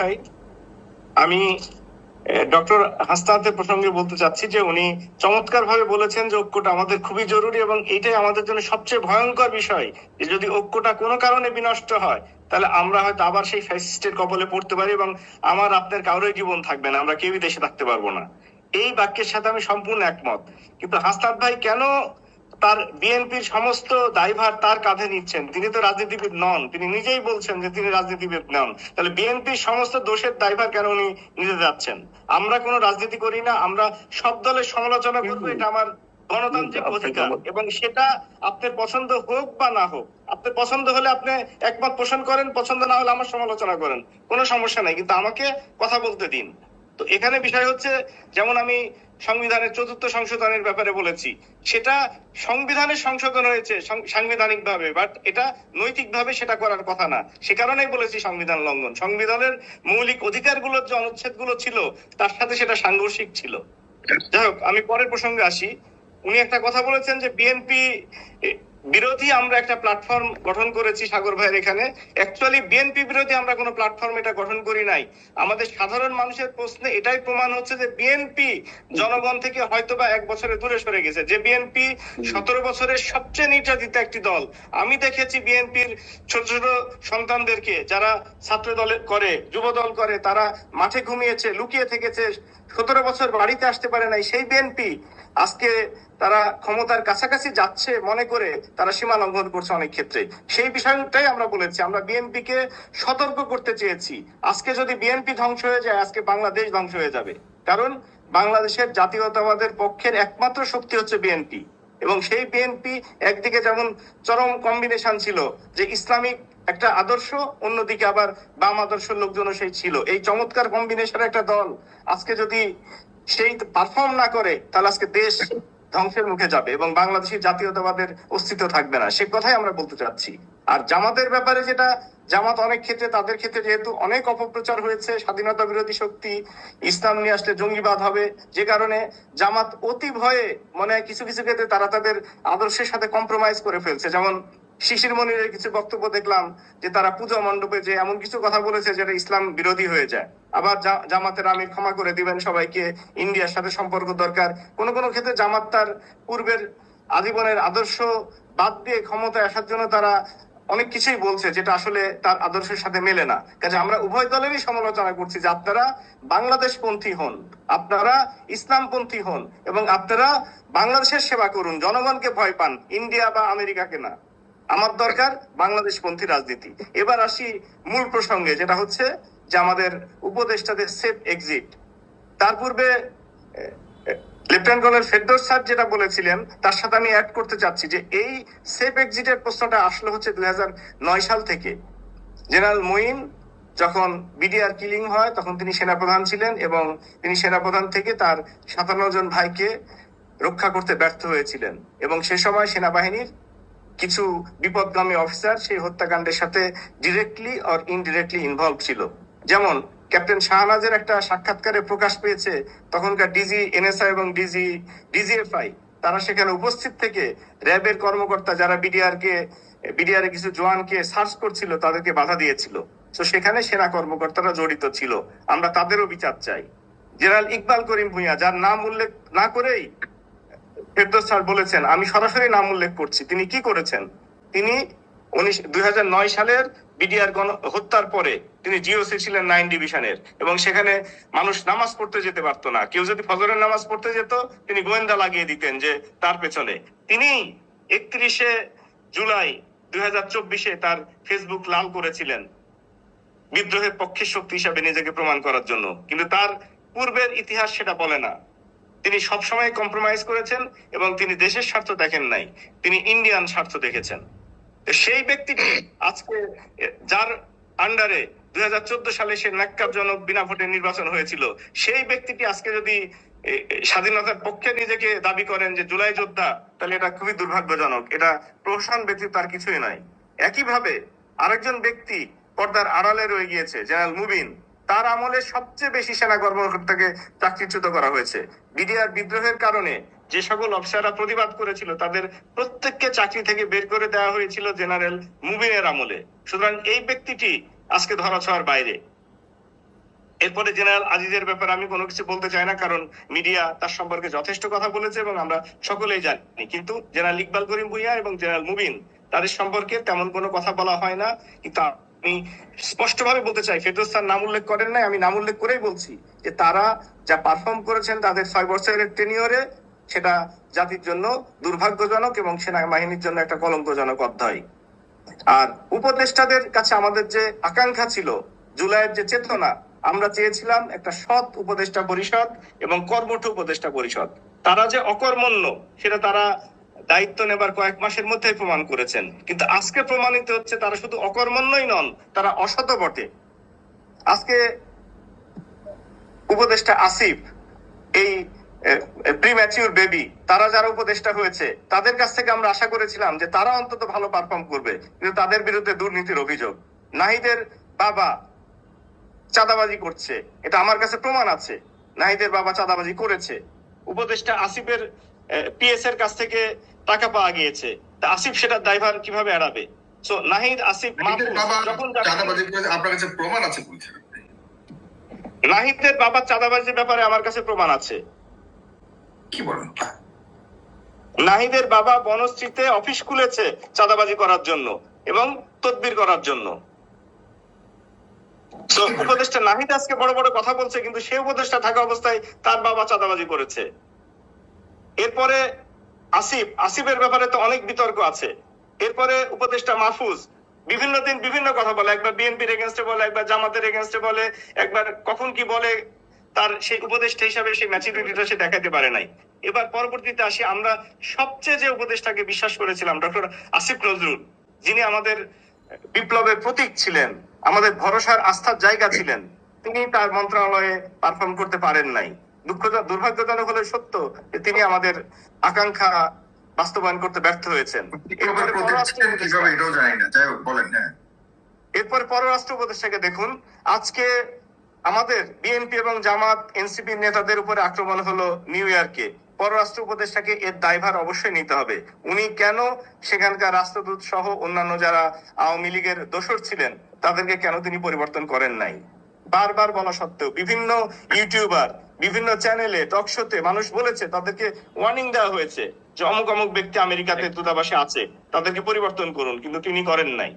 ভাই, আমি ডক্টর প্রসঙ্গে বলতে চাচ্ছি যে উনি চমৎকার ভাবে বলেছেন যে ঐক্যটা আমাদের খুবই জরুরি এবং এটাই আমাদের জন্য সবচেয়ে ভয়ঙ্কর বিষয় যে যদি ঐক্যটা কোনো কারণে বিনষ্ট হয়, তাহলে আমরা হয়তো আবার সেই ফ্যাসিস্টের কবলে পড়তে পারি এবং আমার, আপনার কারোই জীবন থাকবে না, আমরা কেউই দেশে থাকতে পারব না। এই বাক্যের সাথে আমি সম্পূর্ণ একমত। কিন্তু হাস্তাদ ভাই, কেন তার বিএনপির সমস্ত দায়ভার তার কাঁধে নিচ্ছেন। তিনি তো রাজনীতিবিদ নন। তিনি নিজেই বলছেন যে তিনি রাজনীতিবিদ নন। তাহলে বিএনপির সমস্ত দোষের দায়ভার কেন উনি নিতে যাচ্ছেন? আমরা কোনো রাজনীতি করি না আমরা সব দলের সমালোচনা করব এটা আমার গণতান্ত্রিক অধিকার। এবং সেটা আপনার পছন্দ হোক বা না হোক আপনার পছন্দ হলে আপনি একমত পোষণ করেন পছন্দ না হলে আমার সমালোচনা করেন। কোনো সমস্যা নাই কিন্তু আমাকে কথা বলতে দিন। তো এখানে বিষয় হচ্ছে যেমন আমি সংবিধানের চতুর্থ সংশোধনের ব্যাপারে বলেছি। সেটা সংবিধানের সংশোধন হয়েছে সাংবিধানিক ভাবে বাট এটা নৈতিক ভাবে সেটা করার কথা না। সে কারণেই বলেছি সংবিধান লঙ্ঘন। সংবিধানের মৌলিক অধিকারগুলোর যে অনুচ্ছেদগুলো ছিল, তার সাথে সেটা সাংঘর্ষিক ছিল। যাই হোক, আমি পরের প্রসঙ্গে আসি। উনি একটা কথা বলেছেন যে, বিএনপি বিরোধী আমরা একটা প্ল্যাটফর্ম গঠন করেছি সাগর ভাইয়ের এখানে। অ্যাকচুয়ালি বিএনপি বিরোধী আমরা কোনো প্ল্যাটফর্ম এটা গঠন করি নাই। আমাদের সাধারণ মানুষের প্রশ্নে এটাই প্রমাণ হচ্ছে যে বিএনপি জনগণ থেকে হয়তো বা এক বছরে দূরে সরে গেছে যে বিএনপি সতেরো বছরের সবচেয়ে নির্যাতিত একটি দল। আমি দেখেছি বিএনপির ছোট ছোট সন্তানদেরকে যারা ছাত্র দলে করে যুব দল করে তারা মাঠে ঘুমিয়েছে লুকিয়ে থেকেছে সতেরো বছর বাড়িতে আসতে পারে নাই। সেই বিএনপি আজকে তারা ক্ষমতার কাছাকাছি যাচ্ছে মনে করে তারা সীমা লঙ্ঘন করছে অনেক ক্ষেত্রে। সেই বিষয়টাই আমরা বলেছি। আমরা বিএনপি কে সতর্ক করতে চেয়েছি। আজকে যদি বিএনপি ধ্বংস হয়ে যায়, আজকে বাংলাদেশ ধ্বংস হয়ে যাবে। কারণ বাংলাদেশের জাতীয়তাবাদের পক্ষের একমাত্র শক্তি হচ্ছে বিএনপি। এবং সেই বিএনপি একদিকে যেমন চরম কম্বিনেশন ছিল যে ইসলামিক একটা আদর্শ, অন্যদিকে আবার বাম আদর্শ লোকজনও সেই ছিল। এই চমৎকার কম্বিনেশন একটা দল আজকে যদি সেই পারফর্ম না করে, তাহলে আজকে দেশ ধ্বংসের মুখে যাবে এবং বাংলাদেশের জাতীয়তাবাদের অস্তিত্ব থাকবে না। সে কথাই আমরা বলতে চাচ্ছি। আর জামাতের ব্যাপারে যেটা, জামাত অনেক ক্ষেত্রে, তাদের ক্ষেত্রে যেহেতু অনেক অপপ্রচার হয়েছে, স্বাধীনতা বিরোধী শক্তি, ইসলাম নিয়ে আসলে জঙ্গিবাদ হবে, যে কারণে জামাত অতি ভয়ে মানে কিছু কিছু ক্ষেত্রে তারা তাদের আদর্শের সাথে কম্প্রোমাইজ করে ফেলছে। যেমন শিশির মনিরের কিছু বক্তব্য দেখলাম যে তারা পূজা মণ্ডপে যে এমন কিছু কথা বলেছে যেটা ইসলাম বিরোধী হয়ে যায়। আবার জামাতের আমির ক্ষমা করে দিবেন সবাইকে, ইন্ডিয়ার সাথে সম্পর্ক দরকার। কোন কোন ক্ষেত্রে জামাত তার পূর্বের আজীবনের আদর্শ বাদ দিয়ে ক্ষমতায় আসার জন্য তারা অনেক কিছুই বলছে যেটা আসলে তার আদর্শের সাথে মেলে না। কাজে আমরা উভয় দলেরই সমালোচনা করছি যে আপনারা বাংলাদেশ পন্থী হন, আপনারা ইসলামপন্থী হন এবং আপনারা বাংলাদেশের সেবা করুন, জনগণকে ভয় পান, ইন্ডিয়া বা আমেরিকাকে না। আমার দরকার বাংলাদেশ পন্থী রাজনীতি। এবার আসি মূল প্রসঙ্গে, যেটা হচ্ছে যে আমাদের উপদেষ্টাদের সেফ এক্সিট তার পূর্বে লেফটেন্যান্ট কর্নেল ফেরদৌস স্যার যেটা বলেছিলেন, তার সাথে আমি অ্যাড করতে চাচ্ছি যে এই সেফ এক্সিটের প্রশ্নটা আসলো হচ্ছে দুই নয় সাল থেকে। জেনারেল মঈন যখন বিডিআর কিলিং হয়, তখন তিনি সেনাপ্রধান ছিলেন এবং তিনি সেনাপ্রধান থেকে তার সাতান্ন জন ভাইকে রক্ষা করতে ব্যর্থ হয়েছিলেন। এবং সে সময় সেনাবাহিনীর কিছু বিপদগামী অফিসার সেই হত্যাকাণ্ডের সাথে ডিরেক্টলি অর ইনডিরেক্টলি ইনভলভ ছিল। যেমন ক্যাপ্টেন শাহনাজের একটা সাক্ষাৎকারে প্রকাশ পেয়েছে, তখনকার ডিজি এনএসআই এবং ডিজি ডিজিএফআই তারা সেখানে উপস্থিত থেকে র্যাবের কর্মকর্তা যারা বিডিআর কে বিডিআর কিছু জওয়ানকে সার্চ করছিল, তাদেরকে বাধা দিয়েছিল। তো সেখানে সেনা কর্মকর্তারা জড়িত ছিল। আমরা তাদেরও বিচার চাই। জেনারেল ইকবাল করিম ভুইয়া, যার নাম উল্লেখ না করেই ফেরদোস স্যার বলেছেন, আমি সরাসরি নাম উল্লেখ করছি। তিনি কি করেছেন? তিনি উনিশ, দুই সালের বিডিআর গণ হত্যার পরে তিনি জিওসি ছিলেন নাইন ডিভিশনের এবং সেখানে মানুষ নামাজ পড়তে যেতে পারতো না। কেউ যদি ফজরের নামাজ পড়তে যেত, তিনি গোয়েন্দা লাগিয়ে দিতেন যে তার পেছনে। তিনি একত্রিশে জুলাই দুই তার ফেসবুক লাল করেছিলেন, বিদ্রোহের পক্ষের শক্তি হিসাবে নিজেকে প্রমাণ করার জন্য। কিন্তু তার পূর্বের ইতিহাস সেটা বলে না। তিনি সবসময় কম্প্রোমাইজ করেছেন এবং তিনি দেশের স্বার্থ দেখেন নাই, তিনি ইন্ডিয়ান স্বার্থ দেখেছেন। সেই ব্যক্তিটি আজকে, যার আন্ডারে দুই হাজার চোদ্দ সালে সে ন্যাক্কারজনক বিনা ভোটে নির্বাচন হয়েছিল, সেই ব্যক্তিটি আজকে যদি স্বাধীনতার পক্ষে নিজেকে দাবি করেন যে জুলাই যোদ্ধা, তাহলে এটা খুবই দুর্ভাগ্যজনক। এটা প্রশান ব্যতীত তার কিছুই নাই একইভাবে আরেকজন ব্যক্তি পর্দার আড়ালে রয়ে গিয়েছে, জেনারেল মুবিন। তার আমলে সবচেয়ে বেশি সেনা কর্মকর্তাকে চাকরিচ্যুত করা হয়েছে। বিডিআর বিদ্রোহের কারণে যে সকল অফিসাররা প্রতিবাদ করেছিল, তাদের প্রত্যেককে চাকরি থেকে বের করে দেওয়া হয়েছিল জেনারেল মুবিনের আমলে। সুতরাং এই ব্যক্তিটি আজকে ধরা ছোঁয়ার বাইরে। এরপরে জেনারেল আজিজের ব্যাপারে আমি কোনো কিছু বলতে চাই না, কারণ মিডিয়া তার সম্পর্কে যথেষ্ট কথা বলেছে এবং আমরা সকলেই জানি। কিন্তু জেনারেল ইকবাল করিম ভুইয়া এবং জেনারেল মুবিন, তাদের সম্পর্কে তেমন কোনো কথা বলা হয় না, কিন্তু আমি স্পষ্টভাবে বলতে চাই, ফেরদৌস স্যার নাম উল্লেখ করেন নাই, আমি নাম উল্লেখ করেই বলছি যে তারা যা পারফর্ম করেছেন তাদের ছয় বছরের টেনিয়রে সেটা জাতির জন্য দুর্ভাগ্যজনক এবং সেনাবাহিনীর জন্য একটা কলঙ্কজনক অধ্যায়। আর উপদেষ্টাদের কাছে আমাদের যে আকাঙ্ক্ষা ছিল, জুলাইয়ের যে চেতনা, আমরা চেয়েছিলাম একটা সৎ উপদেষ্টা পরিষদ এবং কর্মঠ উপদেষ্টা পরিষদ। তারা যে অকর্মণ্য, সেটা তারা দায়িত্ব নেবার কয়েক মাসের মধ্যে প্রমাণ করেছেন। কিন্তু আজকে প্রমাণিত হচ্ছে তারা শুধু অকর্মণ্যই নন, তারা অসত বটে। আজকে উপদেষ্টা আসিফ, এই প্রিম্যাচিউর বেবি তারা যারা উপদেষ্টা হয়েছে, তাদের কাছ থেকে আমরা আশা করেছিলাম যে তারা অন্তত ভালো পারফর্ম করবে, কিন্তু তাদের বিরুদ্ধে দুর্নীতির অভিযোগ। নাহিদের বাবা চাঁদাবাজি করছে, এটা আমার কাছে প্রমাণ আছে। নাহিদের বাবা চাঁদাবাজি করেছে। উপদেষ্টা আসিফের পিএস এর কাছ থেকে টাকা পাওয়া গিয়েছে। তা আসিফ সেটার দায়ভার কীভাবে এড়াবে? সো নাহিদ আসিফ নাহিদের বাবা যখন চাঁদাবাজি আপনার কাছে প্রমাণ আছে বলছেন নাহিদের বাবা চাঁদাবাজির ব্যাপারে আমার কাছে প্রমাণ আছে। কি বলেন? নাহিদের বাবা বনশ্রীতে অফিস খুলেছে চাঁদাবাজি করার জন্য এবং তদবির করার জন্য। উপদেষ্টা নাহিদ আজকে বড় বড় কথা বলছে কিন্তু সে উপদেষ্টা থাকা অবস্থায় তার বাবা চাঁদাবাজি করেছে। এরপরে আসিফ, আসিফের ব্যাপারে তো অনেক বিতর্ক আছে। এরপরে উপদেষ্টা মাহফুজ বিভিন্ন দিন বিভিন্ন কথা বলে, একবার বিএনপির এগেনস্টে বলে, একবার জামাতের এগেনস্টে বলে, একবার কখন কি বলে, তার সেই উপদেষ্টা হিসাবে সেই ম্যাচুরিটিটা সে দেখাতে পারে নাই। এবার পরবর্তীতে আসি, আমরা সবচেয়ে যে উপদেষ্টাকে বিশ্বাস করেছিলাম, ডক্টর আসিফ নজরুল, যিনি আমাদের বিপ্লবের প্রতীক ছিলেন, আমাদের ভরসার আস্থার জায়গা ছিলেন, তিনি তার মন্ত্রণালয়ে পারফর্ম করতে পারেন নাই। দুঃখ দুর্ভাগ্যজনক হলে সত্য যে তিনি আমাদের আকাঙ্ক্ষা বাস্তবায়ন করতে ব্যর্থ হয়েছেন। এরপরে পররাষ্ট্র হ্যাঁ। পররাষ্ট্র উপদেষ্টাকে দেখুন। আজকে আমাদের বিএনপি এবং জামাত এনসিপি নেতাদের উপরে আক্রমণ হলো নিউ ইয়র্কে। পররাষ্ট্র উপদেষ্টাকে এর দায়ভার অবশ্যই নিতে হবে। উনি কেন সেখানকার রাষ্ট্রদূত সহ অন্যান্য যারা আওয়ামী লীগের দোসর ছিলেন তাদেরকে কেন তিনি পরিবর্তন করেন নাই? বারবার বলা সত্ত্বেও বিভিন্ন ইউটিউবার বিভিন্ন চ্যানেলে টক শোতে মানুষ বলেছে তাদেরকে ওয়ার্নিং দেওয়া হয়েছে যে অমুক অমুক ব্যক্তি আমেরিকাতে দূতাবাসে আছে তাদেরকে পরিবর্তন করুন কিন্তু তিনি করেন নাই।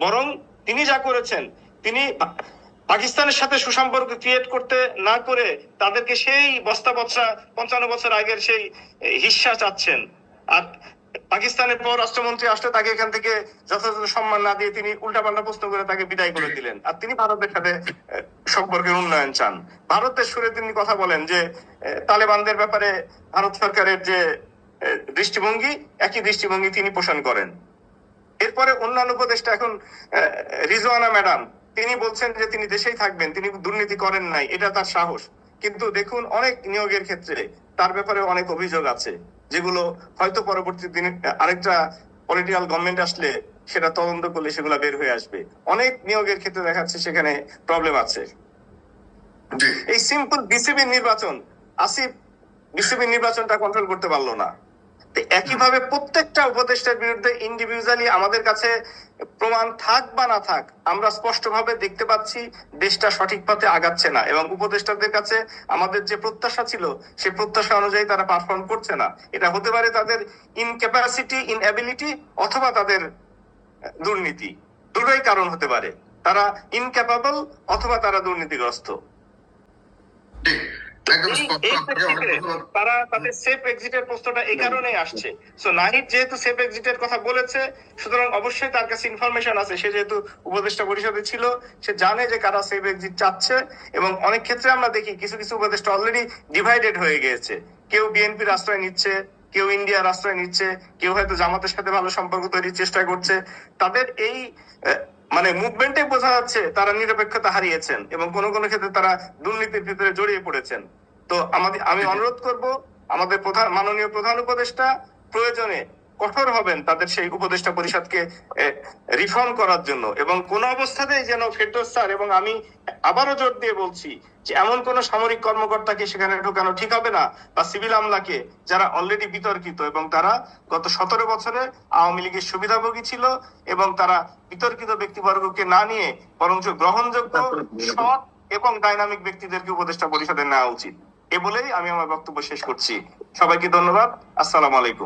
বরং তিনি যা করেছেন তিনি পাকিস্তানের সাথে সুসম্পর্ক ক্রিয়েট করতে না করে তাদেরকে সেই বস্তা বছরা পঞ্চান্ন বছর আগের সেই এ, হিস্সা চাচ্ছেন। আর পাকিস্তানের পররাষ্ট্রমন্ত্রী আসলে তাকে এখান থেকে যথাযথ সম্মান না দিয়ে তিনি উল্টাপাল্টা প্রশ্ন করে তাকে বিদায় করে দিলেন। আর তিনি ভারতের সাথে সম্পর্কের উন্নয়ন চান। ভারতের সুরে তিনি কথা বলেন যে তালেবানদের ব্যাপারে ভারত সরকারের যে দৃষ্টিভঙ্গি, একই দৃষ্টিভঙ্গি তিনি পোষণ করেন। এরপরে অন্যান্য উপদেষ্টা এখন রিজওয়ানা ম্যাডাম, তিনি বলছেন যে তিনি দেশেই থাকবেন, তিনি দুর্নীতি করেন নাই, এটা তার সাহস। কিন্তু দেখুন, অনেক নিয়োগের ক্ষেত্রে তার ব্যাপারে অনেক অভিযোগ আছে। যেগুলো হয়তো পরবর্তী দিনে আরেকটা পলিটিক্যাল গভর্নমেন্ট আসলে সেটা তদন্ত করলে সেগুলো বের হয়ে আসবে। অনেক নিয়োগের ক্ষেত্রে দেখাচ্ছে সেখানে প্রবলেম আছে। এই সিম্পল বিসিবি নির্বাচন আসিফ বিসিবি নির্বাচনটা কন্ট্রোল করতে পারল না। একইভাবে প্রত্যেকটা উপদেষ্টার বিরুদ্ধে ইন্ডিভিজুয়ালি আমাদের কাছে প্রমাণ থাক বা না থাক, আমরা স্পষ্টভাবে দেখতে পাচ্ছি দেশটা সঠিক পথে আগাচ্ছে না এবং উপদেষ্টাদের কাছে আমাদের যে প্রত্যাশা ছিল, সে প্রত্যাশা অনুযায়ী তারা পারফর্ম করছে না। এটা হতে পারে তাদের ইনক্যাপাসিটি ইনএবিলিটি অথবা তাদের দুর্নীতি। দুটোই কারণ হতে পারে। তারা ইনক্যাপাবল অথবা তারা দুর্নীতিগ্রস্ত। তারা তাদের সেফ এক্সিটের প্রশ্নটা এই কারণেই আসছে। সো নাহিদ যেহেতু সেফ এক্সিটের কথা বলেছে সুতরাং অবশ্যই তার কাছে ইনফরমেশন আছে। সে যেহেতু উপদেষ্টা পরিষদে ছিল সে জানে যে কারা সেফ এক্সিট চাচ্ছে এবং অনেক ক্ষেত্রে আমরা দেখি কিছু কিছু উপদেষ্টা অলরেডি ডিভাইডেড হয়ে গিয়েছে। কেউ বিএনপির আশ্রয় নিচ্ছে কেউ ইন্ডিয়ার আশ্রয় নিচ্ছে কেউ হয়তো জামাতের সাথে ভালো সম্পর্ক তৈরির চেষ্টা করছে। তাদের এই মানে মুভমেন্টে বোঝা যাচ্ছে তারা নিরপেক্ষতা হারিয়েছেন এবং কোন কোন ক্ষেত্রে তারা দুর্নীতির ভিতরে জড়িয়ে পড়েছেন। তো আমাদের আমি অনুরোধ করব, আমাদের প্রধান মাননীয় প্রধান উপদেষ্টা প্রয়োজনে কঠোর হবেন তাদের সেই উপদেষ্টা পরিষদকে রিফর্ম করার জন্য। এবং কোন অবস্থাতেই যেন ফেরদৌস স্যার এবং আমি আবারও জোর দিয়ে বলছি যে এমন কোন সামরিক কর্মকর্তাকে সেখানে ঢোকানো ঠিক হবে না বা সিভিল আমলাকে যারা অলরেডি বিতর্কিত এবং তারা গত সতেরো বছরে আওয়ামী লীগের সুবিধাভোগী ছিল এবং তারা বিতর্কিত ব্যক্তিবর্গকে না নিয়ে বরঞ্চ গ্রহণযোগ্য, সৎ এবং ডাইনামিক ব্যক্তিদেরকে উপদেষ্টা পরিষদে নেওয়া উচিত। এ বলেই আমি আমার বক্তব্য শেষ করছি। সবাইকে ধন্যবাদ। আসসালামু আলাইকুম।